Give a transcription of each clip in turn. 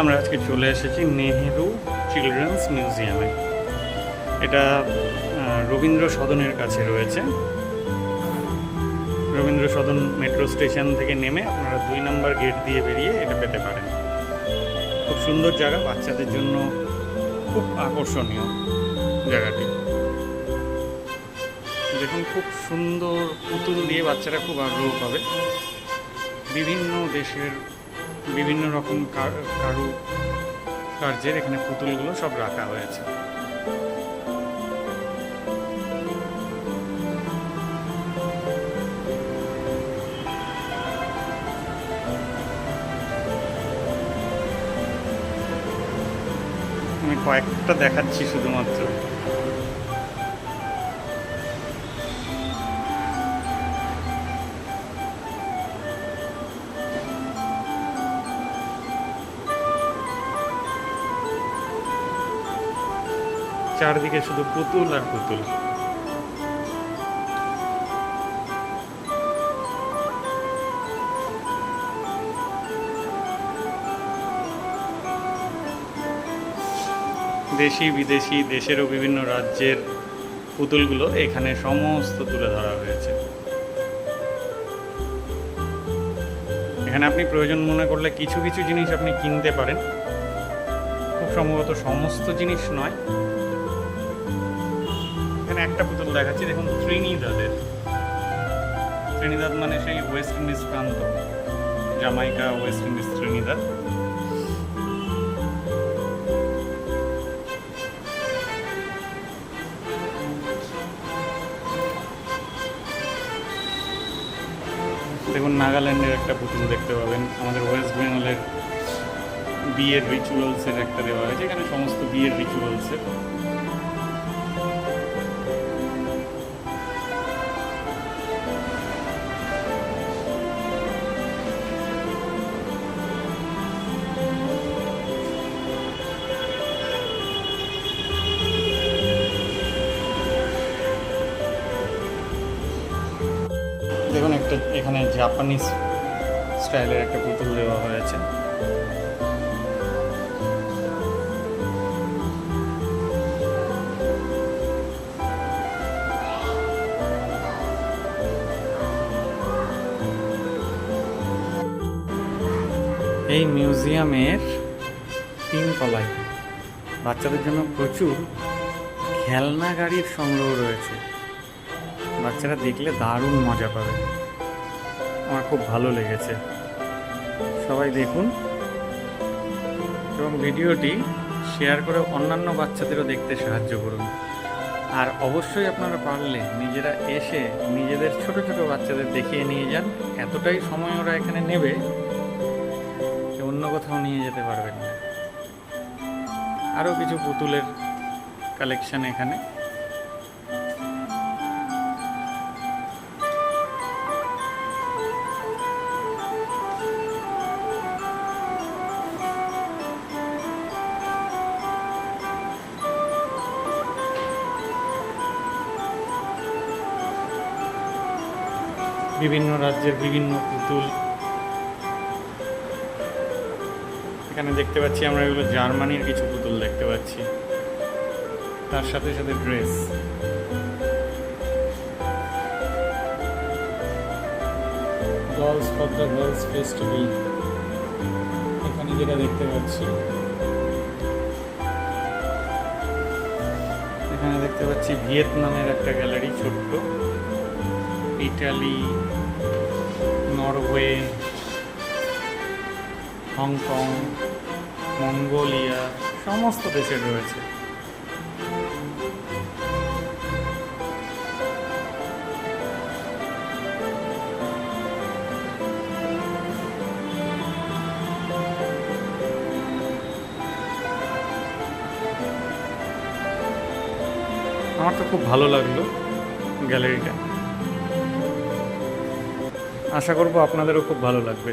আমরা আজকে চলে এসেছি নেহেরু চিলড্রেন্স মিউজিয়ামে। এটা রবীন্দ্র সদনের কাছে রয়েছে। রবীন্দ্র সদন মেট্রো স্টেশন থেকে নেমে আপনারা দুই নম্বর গেট দিয়ে বেরিয়ে এটা পেতে পারেন। খুব সুন্দর জায়গা, বাচ্চাদের জন্য খুব আকর্ষণীয় জায়গাটি। দেখুন, খুব সুন্দর পুতুল দিয়ে বাচ্চারা খুব আগ্রহ পাবে। বিভিন্ন দেশের বিভিন্ন রকম কার- কারু কার্যের এখানে পুতুলগুলো সব রাখা হয়েছে। আমি কয়েকটা দেখাচ্ছি শুধুমাত্র। চারদিকে শুধু পুতুল আর পুতুল। দেশি বিদেশি, দেশেরও বিভিন্ন রাজ্যের পুতুলগুলো এখানে সমস্ত তুলে ধরা হয়েছে। এখানে আপনি প্রয়োজন মনে করলে কিছু কিছু জিনিস আপনি কিনতে পারেন। খুব সম্ভবত সমস্ত জিনিস নয়। একটা পুতুল দেখাচ্ছি, দেখুন, ত্রিনিদাদের। ত্রিনিদাদ মানে সেই ওয়েস্ট ইন্ডিজ প্রান্ত। Jamaica, West Indies Trinidad. দেখুন, নাগাল্যান্ডের একটা পুতুল দেখতে পাবেন। আমাদের ওয়েস্ট বেঙ্গলের বিয়ের রিচুয়ালসের একটা দেওয়া হয়েছে, এখানে সমস্ত বিয়ের রিচুয়ালসের দেখুন, একটা এখানে জাপানিজ স্টাইলের একটা পুতুল দেওয়া হয়েছে। এই মিউজিয়ামের তিন তলায় বাচ্চাদের জন্য প্রচুর খেলনা গাড়ির সংগ্রহ রয়েছে। বাচ্চারা দেখলে দারুণ মজা পাবে। আমার খুব ভালো লেগেছে। সবাই দেখুন। এবং ভিডিওটি শেয়ার করে অন্যান্য বাচ্চাদেরও দেখতে সাহায্য করুন। আর অবশ্যই আপনারা পারলে নিজেরা এসে নিজেদের ছোট ছোট বাচ্চাদের দেখিয়ে নিয়ে যান। এতটাই সময় ওরা এখানে নেবে যে অন্য কোথাও নিয়ে যেতে পারবেন না। আরও কিছু পুতুলের কালেকশন এখানে। বিভিন্ন রাজ্যের বিভিন্ন পুতুল। এখানে দেখতে পাচ্ছি আমরা এগুলো জার্মানির কিছু পুতুল দেখতে পাচ্ছি। তার সাথে সাথে dress. Girls for the girls festival এখানে যেটা দেখতে পাচ্ছি। এখানে দেখতে পাচ্ছি ভিয়েতনামের একটা গ্যালারি ছোট্ট। ইটালি নরওয়ে হংকং মঙ্গোলিয়া সমস্ত দেশের রয়েছে। আমার তো খুব ভালো লাগল গ্যালারিটা। আশা করব আপনাদেরও খুব ভালো লাগবে।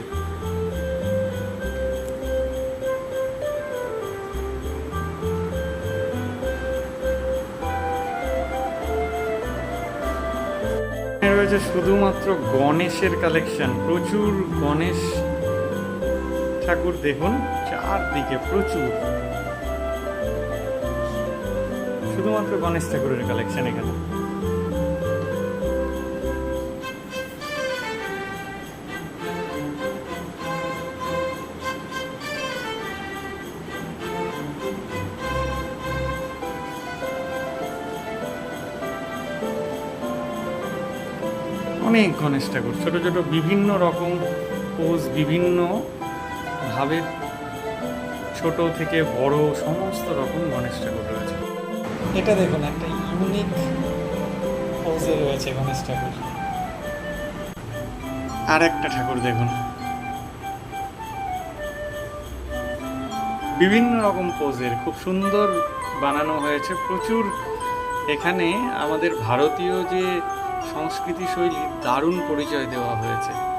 রয়েছে শুধুমাত্র গণেশের কালেকশন প্রচুর গণেশ ঠাকুর দেখুন, চারদিকে প্রচুর। শুধুমাত্র গণেশ ঠাকুরের কালেকশন এখানে। অনেক গণেশ ঠাকুর ছোটো ছোটো বিভিন্ন রকম পোজ বিভিন্ন ভাবে ছোট থেকে বড় সমস্ত রকম গণেশ ঠাকুর রয়েছে। এটা দেখুন একটা ইউনিক পোজে রয়েছে গণেশ ঠাকুর আর একটা ঠাকুর দেখুন। বিভিন্ন রকম পোজের খুব সুন্দর বানানো হয়েছে। প্রচুর এখানে আমাদের ভারতীয় যে সংস্কৃতি শৈলীর দারুণ পরিচয় দেওয়া হয়েছে।